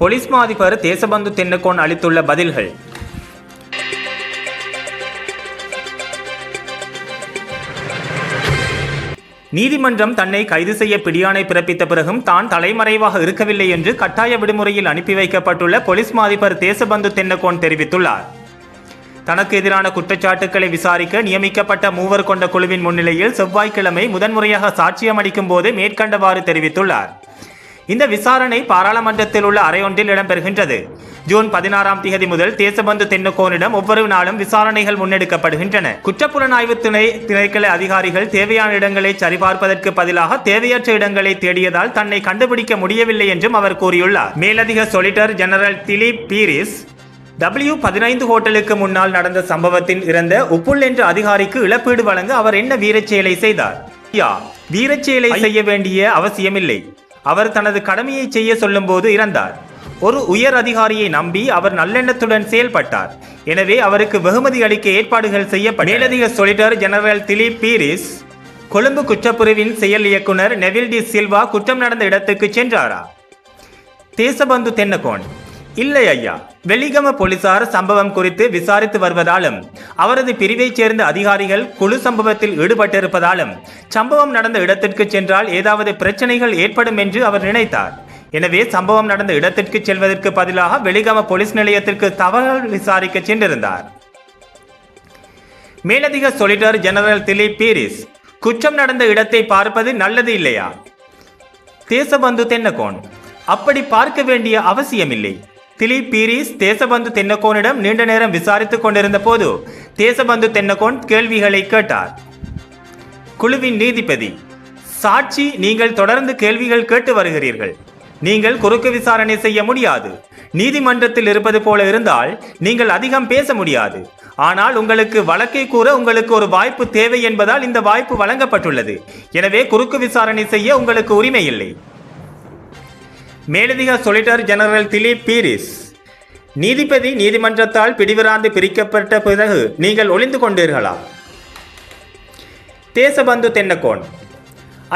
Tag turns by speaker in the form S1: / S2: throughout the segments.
S1: Police மாதிபர் Deshbandhu Tennakoon அளித்துள்ள பதில்கள். நீதிமன்றம் தன்னை கைது செய்ய பிடியாணை பிறப்பித்த பிறகும் தான் தலைமறைவாக இருக்கவில்லை என்று கட்டாய விடுமுறையில் அனுப்பி வைக்கப்பட்டுள்ள போலீஸ் மாதிபர் தேசபந்து தென்னக்கோன் தெரிவித்துள்ளார். தனக்கு எதிரான குற்றச்சாட்டுக்களை விசாரிக்க நியமிக்கப்பட்ட மூவர் கொண்ட குழுவின் முன்னிலையில் செவ்வாய்க்கிழமை முதன்முறையாக சாட்சியம் அளிக்கும் போது மேற்கண்டவாறு தெரிவித்துள்ளார். இந்த விசாரணை பாராளுமன்றத்தில் உள்ள அறையொன்றில் இடம்பெறுகின்றது. ஜூன் பதினாறாம் தேதி முதல் தேசபந்து தென்னக்கோனிடம் ஒவ்வொரு நாளும் விசாரணைகள் முன்னெடுக்கப்படுகின்றன. குற்றப்புலனாய்வு துணை திணைக்கள அதிகாரிகள் தேவையான இடங்களை சரிபார்ப்பதற்கு பதிலாக தேவையற்ற இடங்களை தேடியதால் தன்னை கண்டுபிடிக்க முடியவில்லை என்றும் அவர் கூறியுள்ளார். மேலதிக solicitor general Dilip Peiris W பதினைந்து ஹோட்டலுக்கு முன்னால் நடந்த சம்பவத்தில் இறந்த உப்புல் என்ற அதிகாரிக்கு இழப்பீடு வழங்க அவர் என்ன வீரச் செயலை செய்தார் வீரச் செயலை செய்ய வேண்டிய அவசியமில்லை. அவர் தனது கடமையை செய்ய சொல்லும்போது இறந்தார். ஒரு உயர் அதிகாரியை நம்பி அவர் நல்லெண்ணத்துடன் செயல்பட்டார். எனவே அவருக்கு வெகுமதி அளிக்க ஏற்பாடுகள் செய்யப்பட்ட மேலதிக சொலிட்டர் ஜெனரல் திலீப் பீரிஸ் கொழும்பு குற்றப்பிரிவின் செயல் இயக்குனர் நெவில் டி சில்வா குற்றம் நடந்த இடத்துக்கு சென்றாரா? தேசபந்து தென்னகோன். இல்லை ஐயா வெள்ளிகம போலீசார் சம்பவம் குறித்து விசாரித்து வருவதாலும் அவரது பிரிவைச் சேர்ந்த அதிகாரிகள் குழு சம்பவத்தில் ஈடுபட்டிருப்பதாலும் சம்பவம் நடந்த இடத்திற்கு சென்றால் ஏதாவது பிரச்சனைகள் ஏற்படும் என்று அவர் நினைத்தார். எனவே சம்பவம் நடந்த இடத்திற்கு செல்வதற்கு பதிலாக வெலிகம போலீஸ் நிலையத்திற்கு தகவல் விசாரிக்க சென்றிருந்தார். மேலதிக சொலிட்டர் ஜெனரல் திலீப் பீரிஸ் குற்றம் நடந்த இடத்தை பார்ப்பது நல்லது இல்லையா? தேசபந்து தென்னகோன் அப்படி பார்க்க வேண்டிய அவசியமில்லை. திலீப் பீரிஸ் தேசபந்து தென்னகோனிடம் நீண்ட நேரம் விசாரித்துக் கொண்டிருந்த போது தேசபந்து தென்னகோன் கேள்விகளை கேட்டார். குழுவின் நீதிபதி சாட்சி நீங்கள் தொடர்ந்து கேள்விகள் கேட்டு வருகிறீர்கள். நீங்கள் குறுக்கு விசாரணை செய்ய முடியாது. நீதிமன்றத்தில் இருப்பது போல இருந்தால் நீங்கள் அதிகம் பேச முடியாது. ஆனால் உங்களுக்கு வழக்கை கூற உங்களுக்கு ஒரு வாய்ப்பு தேவை என்பதால் இந்த வாய்ப்பு வழங்கப்பட்டுள்ளது. எனவே குறுக்கு விசாரணை செய்ய உங்களுக்கு உரிமை இல்லை. மேலதிக சொலிட்டர் ஜெனரல் திலீப் பீரிஸ். நீதிபதி நீதிமன்றத்தால் பிடிவிராந்து பிரிக்கப்பட்ட பிறகு நீங்கள் ஒளிந்து கொண்டீர்களா? தேசபந்து தென்னக்கோன்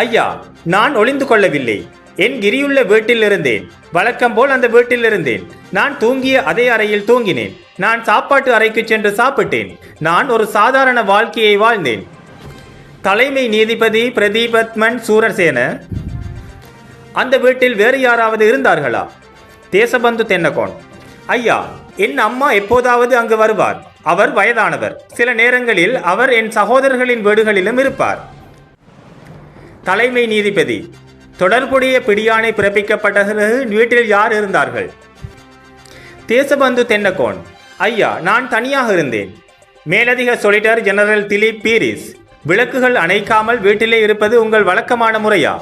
S1: ஐயா நான் ஒளிந்து கொள்ளவில்லை. என் கிரியுள்ள வீட்டில் இருந்தேன் வழக்கம் போல் அந்த வீட்டில் இருந்தேன் நான் தூங்கிய அதே அறையில் தூங்கினேன். நான் சாப்பாட்டு அறைக்கு சென்று சாப்பிட்டேன். நான் ஒரு சாதாரண வாழ்க்கையை வாழ்ந்தேன். தலைமை நீதிபதி பிரதீபத்மன் சூரசேன அந்த வீட்டில் வேறு யாராவது இருந்தார்களா? தேசபந்து தென்னகோன். ஐயா என் அம்மா எப்போதாவது அங்கு வருவார். அவர் வயதானவர். சில நேரங்களில் அவர் என் சகோதரர்களின் வீடுகளிலும் இருப்பார். தலைமை நீதிபதி தொடர்புடைய பிடியாணை பிறப்பிக்கப்பட்ட பிறகு வீட்டில் யார் இருந்தார்கள்? தேசபந்து தென்னகோன். ஐயா நான் தனியாக இருந்தேன். மேலதிக சொலிட்டர் ஜெனரல் திலீப் பீரிஸ் விளக்குகள் அணைக்காமல் வீட்டிலே இருப்பது உங்கள் வழக்கமான முறையா?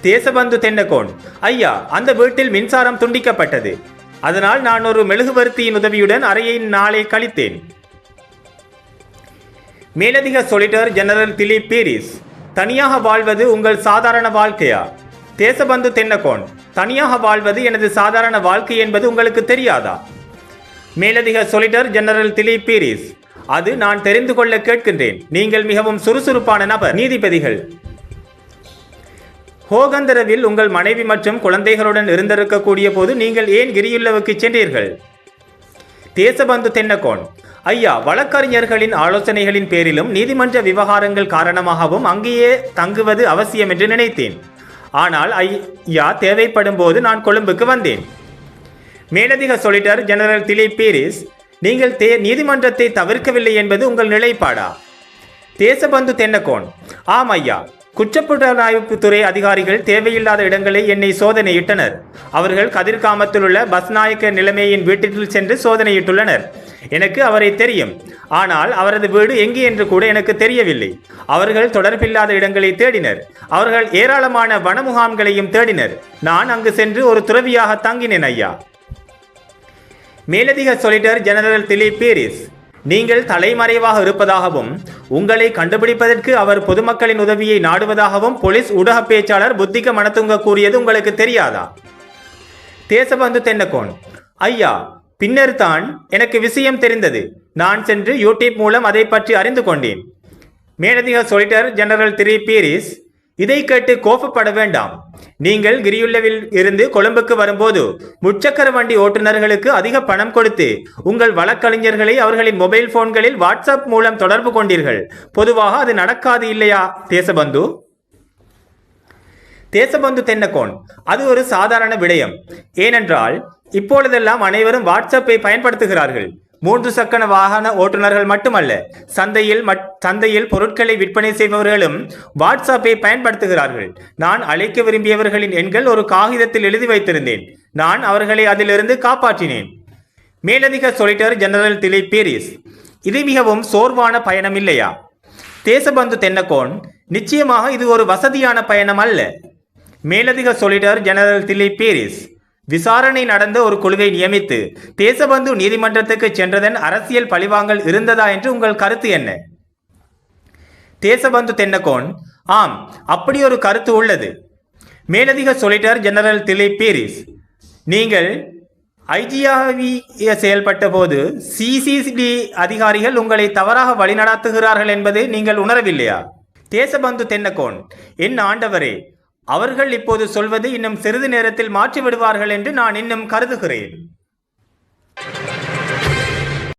S1: தேசபந்து தென்னகோன். ஐயா அந்த வீட்டில் மின்சாரம் துண்டிக்கப்பட்டது. அதனால் நான் ஒரு மெழுகுவர்த்தியின் உதவியுடன் அறையை நாளை கழித்தேன். மேலதிக சொலிட்டர் ஜெனரல் திலீப் பீரிஸ் தனியாக வாழ்வது உங்கள் சாதாரண வாழ்க்கையா? தேசபந்து தென்னகோன் தனியாக வாழ்வது எனது சாதாரண வாழ்க்கை என்பது உங்களுக்கு தெரியாதா? மேலதிக சொலிட்டர் ஜெனரல் திலீப் பீரிஸ் அது நான் தெரிந்து கொள்ள கேட்கின்றேன். நீங்கள் மிகவும் சுறுசுறுப்பான நபர். நீதிபதிகள் ஹோகந்தரவில் உங்கள் மனைவி மற்றும் குழந்தைகளுடன் இருந்திருக்கக்கூடிய போது நீங்கள் ஏன் கிரியுள்ளவுக்கு சென்றீர்கள்? தேசபந்து தென்னகோன். ஐயா வழக்கறிஞர்களின் ஆலோசனைகளின் பேரிலும் நீதிமன்ற விவகாரங்கள் காரணமாகவும் அங்கேயே தங்குவது அவசியம் என்று நினைத்தேன். ஆனால் ஐயா தேவைப்படும் போது நான் கொழும்புக்கு வந்தேன். மேலதிக சொலிட்டர் ஜெனரல் திலீப் பீரிஸ் நீங்கள் தே நீதிமன்றத்தை தவிர்க்கவில்லை என்பது உங்கள் நிலைப்பாடா? தேசபந்து தென்னகோன். ஆம் ஐயா. குற்றப்புலனாய்வுத்துறை அதிகாரிகள் தேவையில்லாத இடங்களை என்னை சோதனையிட்டனர். அவர்கள் கதிர்காமத்தில் உள்ள பஸ்நாயக்க நிலைமையின் வீட்டில் சென்று சோதனையிட்டுள்ளனர். எனக்கு அவரை தெரியும். ஆனால் அவரது வீடு எங்கே என்று கூட எனக்கு தெரியவில்லை. அவர்கள் தொடர்பில்லாத இடங்களை தேடினர். அவர்கள் ஏராளமான வன முகாம்களையும் தேடினர். நான் அங்கு சென்று ஒரு துறவியாக தங்கினேன் ஐயா. மேலதிக சொலிட்டர் ஜெனரல் திலீப் பீரிஸ். நீங்கள் தலைமறைவாக இருப்பதாகவும் உங்களை கண்டுபிடிப்பதற்கு அவர் பொதுமக்களின் உதவியை நாடுவதாகவும் போலீஸ் ஊடக பேச்சாளர் புத்திக மனத்துங்க கூறியது உங்களுக்கு தெரியாதா? தேசபந்து தென்னகோன் ஐயா பின்னர் தான் எனக்கு விஷயம் தெரிந்தது. நான் சென்று யூடியூப் மூலம் அதை பற்றி அறிந்து கொண்டேன். மேலதிக சொலிட்டர் ஜெனரல் திரி. பீரிஸ் இதை கேட்டு கோபப்பட வேண்டாம். நீங்கள் கிரியுள்ளவில் இருந்து கொழும்புக்கு வரும்போது முச்சக்கர வண்டி ஓட்டுநர்களுக்கு அதிக பணம் கொடுத்து உங்கள் வழக்கறிஞர்களை அவர்களின் மொபைல் போன்களில் வாட்ஸ்அப் மூலம் தொடர்பு கொண்டீர்கள். பொதுவாக அது நடக்காது இல்லையா தேசபந்து? தேசபந்து தென்னக்கோன் அது ஒரு சாதாரண விடயம். ஏனென்றால் இப்பொழுதெல்லாம் அனைவரும் வாட்ஸ்அப்பை பயன்படுத்துகிறார்கள். மூன்று சக்கர வாகன ஓட்டுநர்கள் மட்டுமல்ல சந்தையில் மட்- சந்தையில் பொருட்களை விற்பனை செய்பவர்களும் வாட்ஸ்அப்பை பயன்படுத்துகிறார்கள். நான் அழைக்க விரும்பியவர்களின் எண்கள் ஒரு காகிதத்தில் எழுதி வைத்திருந்தேன். நான் அவர்களை அதிலிருந்து காப்பாற்றினேன். மேலதிக சொலிட்டர் ஜெனரல் திலை பேரிஸ் இது மிகவும் சோர்வான பயணம் இல்லையா தேசபந்து தென்னக்கோன் நிச்சயமாக இது ஒரு வசதியான பயணம் அல்ல மேலதிக சொலிட்டர் ஜெனரல் திலை பேரிஸ் விசாரணை நடந்த ஒரு குழுவை நியமித்து தேசபந்து நீதிமன்றத்துக்கு சென்றதன் அரசியல் பழிவாங்கல் இருந்ததா என்று உங்கள் கருத்து என்ன? தேசபந்து தென்னகோன் ஆம் அப்படி ஒரு கருத்து உள்ளது. மேலதிக சொலிட்டர் ஜெனரல் திலீப் பீரிஸ் நீங்கள் ஐஜியாவி செயல்பட்ட போது சிசிடி அதிகாரிகள் உங்களை தவறாக வழிநடத்துகிறார்கள் என்பதை நீங்கள் உணரவில்லையா? தேசபந்து தென்னகோன் என் ஆண்டவரே அவர்கள் இப்போது சொல்வது இன்னும் சிறிது நேரத்தில் மாற்றிவிடுவார்கள் என்று நான் இன்னும் கருதுகிறேன்.